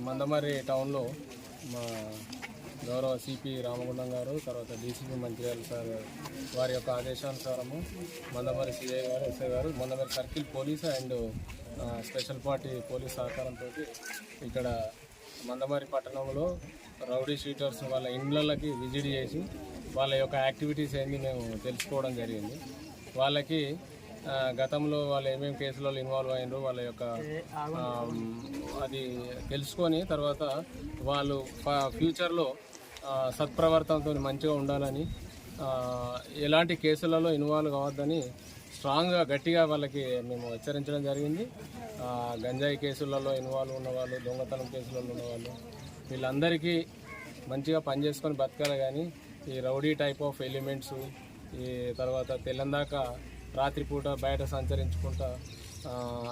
మందమర్రి టౌన్లో మా గౌరవ సిపి రామగుండం గారు తర్వాత డీసీపీ మంత్రియాల సార్ వారి యొక్క ఆదేశానుసారము మందమర్రి సిఐ గారు ఎస్ఐ గారు Mandamarri circle police and special party police సహకారంతో ఇక్కడ మందమర్రి పట్టణంలో రౌడీ షీటర్స్ వాళ్ళ ఇండ్లకి విజిట్ చేసి వాళ్ళ యొక్క యాక్టివిటీస్ ఏంది మేము తెలుసుకోవడం జరిగింది. వాళ్ళకి గతంలో వాళ్ళు ఏమేమి కేసులలో ఇన్వాల్వ్ అయినారు వాళ్ళ యొక్క అది తెలుసుకొని తర్వాత వాళ్ళు ఫ్యూచర్లో సత్ప్రవర్తనతో మంచిగా ఉండాలని ఎలాంటి కేసులలో ఇన్వాల్వ్ కావద్దని స్ట్రాంగ్గా గట్టిగా వాళ్ళకి మేము హెచ్చరించడం జరిగింది. గంజాయి కేసులలో ఇన్వాల్వ్ ఉన్నవాళ్ళు దొంగతనం కేసులలో ఉన్నవాళ్ళు వీళ్ళందరికీ మంచిగా పనిచేసుకొని బతకాలి కానీ ఈ రౌడీ టైప్ ఆఫ్ ఎలిమెంట్స్ ఈ తర్వాత తెల్లందాక రాత్రిపూట బయట సంచరించుకుంటా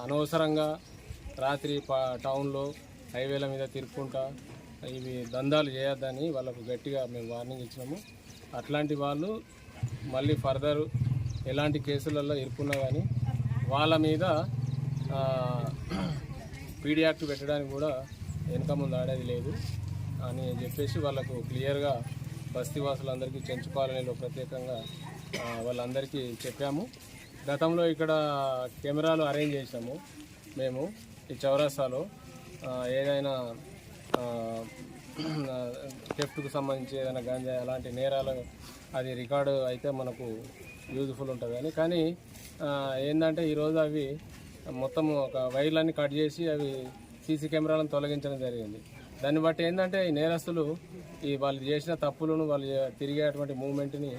అనవసరంగా రాత్రి పా టౌన్లో హైవేల మీద తిరుక్కుంటా ఇవి దందాలు చేయొద్దని వాళ్ళకు గట్టిగా మేము వార్నింగ్ ఇచ్చినాము. అట్లాంటి వాళ్ళు మళ్ళీ ఫర్దర్ ఎలాంటి కేసులలో ఇరుక్కున్నా కానీ వాళ్ళ మీద పీడీ యాక్ట్ పెట్టడానికి కూడా వెనక ముందు ఆడేది లేదు అని చెప్పేసి వాళ్ళకు క్లియర్గా బస్తీవాసులందరికీ చెంచుకోవాలని ప్రత్యేకంగా వాళ్ళందరికీ చెప్పాము. గతంలో ఇక్కడ కెమెరాలు అరేంజ్ చేసాము మేము ఈ చౌరాస్తాలో ఏదైనా థెఫ్ట్కు సంబంధించి ఏదైనా గాంజా అలాంటి నేరాలు అది రికార్డు అయితే మనకు యూజ్ఫుల్ ఉంటుంది అని. కానీ ఏంటంటే ఈరోజు అవి మొత్తం ఒక వైర్లన్నీ కట్ చేసి అవి సీసీ కెమెరాలను తొలగించడం జరిగింది. దాన్ని బట్టి ఏంటంటే ఈ నేరస్తులు ఈ వాళ్ళు చేసిన తప్పులను వాళ్ళు తిరిగేటువంటి మూమెంట్ని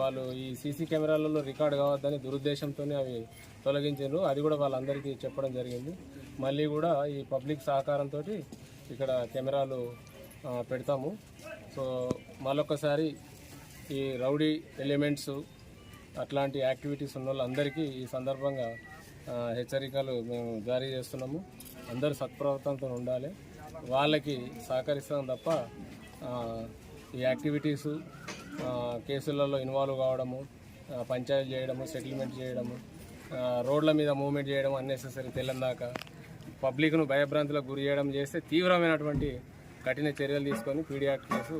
వాళ్ళు ఈ సీసీ కెమెరాలలో రికార్డ్ కావద్దని దురుద్దేశంతో అవి తొలగించారు. అది కూడా వాళ్ళందరికీ చెప్పడం జరిగింది. మళ్ళీ కూడా ఈ పబ్లిక్ సహకారంతో ఇక్కడ కెమెరాలు పెడతాము. సో మళ్ళొకసారి ఈ రౌడీ ఎలిమెంట్స్ అట్లాంటి యాక్టివిటీస్ ఉన్న వాళ్ళందరికీ ఈ సందర్భంగా హెచ్చరికలు మేము జారీ చేస్తున్నాము. అందరూ సత్ప్రవర్తనతో ఉండాలి. వాళ్ళకి సహకరిస్తాం తప్ప ఈ యాక్టివిటీసు కేసులలో ఇన్వాల్వ్ కావడము పంచాయతీ చేయడము సెటిల్మెంట్ చేయడము రోడ్ల మీద మూవ్మెంట్ చేయడం అన్నెసెసరీ తెల్లందాక పబ్లిక్ను భయభ్రాంతులకు గురి చేయడం చేస్తే తీవ్రమైనటువంటి కఠిన చర్యలు తీసుకొని పీడియాట్ కేసు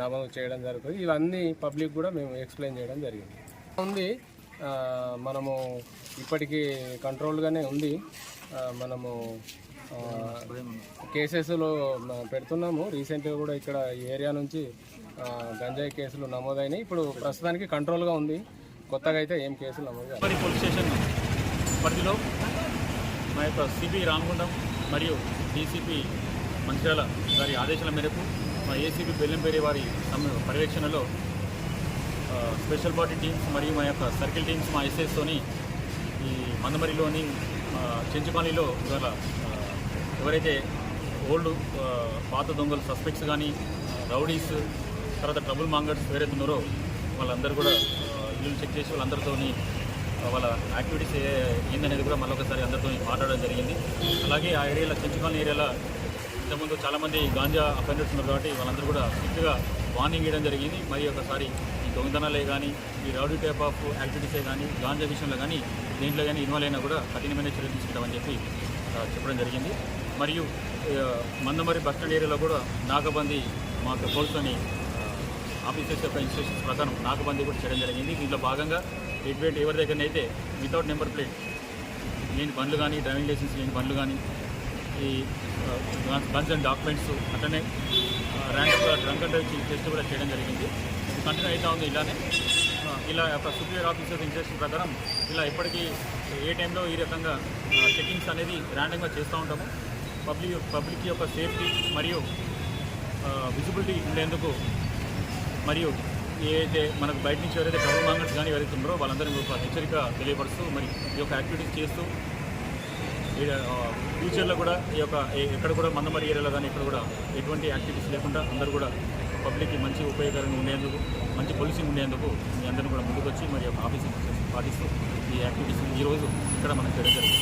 నమోదు చేయడం జరుగుతుంది. ఇవన్నీ పబ్లిక్ కూడా మేము ఎక్స్ప్లెయిన్ చేయడం జరిగింది. ఉంది. మనము ఇప్పటికీ కంట్రోల్గానే ఉంది. మనము కేసెస్లో పెడుతున్నాము. రీసెంట్గా కూడా ఇక్కడ ఈ ఏరియా నుంచి గంజాయి కేసులు నమోదైనాయి. ఇప్పుడు ప్రస్తుతానికి కంట్రోల్గా ఉంది. కొత్తగా అయితే ఏం కేసులు నమోదు పోలీస్ స్టేషన్ పరిధిలో మా యొక్క సిబి రామగుండం మరియు డీసీపీ మంచిర్యాల గారి ఆదేశాల మేరకు మా ఏసీపీ బెల్లంపేరి వారి పర్యవేక్షణలో స్పెషల్ పార్టీ టీమ్స్ మరియు మా యొక్క సర్కిల్ టీమ్స్ మా ఎస్ఎస్తోని ఈ మందమరిలోని చెంచుపాలిలో ఇవాళ ఎవరైతే ఓల్డ్ పాత దొంగలు సస్పెక్ట్స్ కానీ రౌడీస్ తర్వాత ట్రబుల్ మాంగర్స్ ఎవరైతే ఉన్నారో వాళ్ళందరూ కూడా ఇల్లు చెక్ చేసి వాళ్ళందరితోని వాళ్ళ యాక్టివిటీస్ ఏ- ఏందనేది కూడా మళ్ళొకసారి అందరితో మాట్లాడడం జరిగింది. అలాగే ఆ ఏరియాలో చెంచుకాలనీ ఏరియాలో ఇంతకుముందు చాలామంది గాంజా అఫెండర్స్ ఉన్నారు కాబట్టి వాళ్ళందరూ కూడా స్ట్రిక్ట్గా వార్నింగ్ ఇవ్వడం జరిగింది. మరి ఒకసారి ఈ దొంగతనాలే కానీ ఈ రౌడీ టైప్ ఆఫ్ యాక్టివిటీసే కానీ గాంజా విషయంలో కానీ దేంట్లో కానీ ఇన్వాల్వ్ అయినా కూడా కఠినమైన చర్యలు తీసుకుంటామని చెప్పి చెప్పడం జరిగింది. మరియు మందమరి బస్ స్టాండ్ ఏరియాలో కూడా నాగబంది మాకు పోల్చొని ఆఫీసర్స్ యొక్క ఇన్స్ట్రక్షన్స్ ప్రకారం నాగబంది కూడా చేయడం జరిగింది. దీంట్లో భాగంగా ఎటువంటి ఎవరి దగ్గరనైతే వితౌట్ నెంబర్ ప్లేట్ లేని బండ్లు కానీ డ్రైవింగ్ లైసెన్స్ లేని బండ్లు కానీ ఈ బన్స్ అండ్ డాక్యుమెంట్స్ అట్లనే ర్యాంక్ డ్రంక్ అండ్ డ్రైవ్ టెస్ట్ కూడా చేయడం జరిగింది. కంటిన్యూ అవుతా ఉంది ఇలానే. ఇలా ఒక సుపీరియర్ ఆఫీసర్ ఇన్స్ట్రక్షన్ ప్రకారం ఇలా ఇప్పటికీ ఏ టైంలో ఈ రకంగా చెకింగ్స్ అనేది ర్యాండమ్గా చేస్తూ ఉంటాము. పబ్లిక్ పబ్లిక్ యొక్క సేఫ్టీ మరియు విజిబిలిటీ ఉండేందుకు మరియు ఏదైతే మనకు బయట నుంచి ఎవరైతే ట్రబుల్ మాంగర్స్ కానీ ఎవరైతే ఉన్నారో వాళ్ళందరినీ ఒక హెచ్చరిక తెలియపరుస్తూ మరి ఈ యొక్క యాక్టివిటీస్ చేస్తూ ఫ్యూచర్లో కూడా ఈ యొక్క ఎక్కడ కూడా మందమరి ఏరియాలో కానీ ఇక్కడ కూడా ఎటువంటి యాక్టివిటీస్ లేకుండా అందరూ కూడా పబ్లిక్కి మంచి ఉపయోగకరంగా ఉండేందుకు మంచి పోలీసింగ్ ఉండేందుకు మీ అందరిని కూడా ముందుకు వచ్చి మరి యొక్క ఆఫీసింగ్ పాటిస్తూ ఈ యాక్టివిటీస్ ఈరోజు ఇక్కడ మనం చేయడం జరిగింది.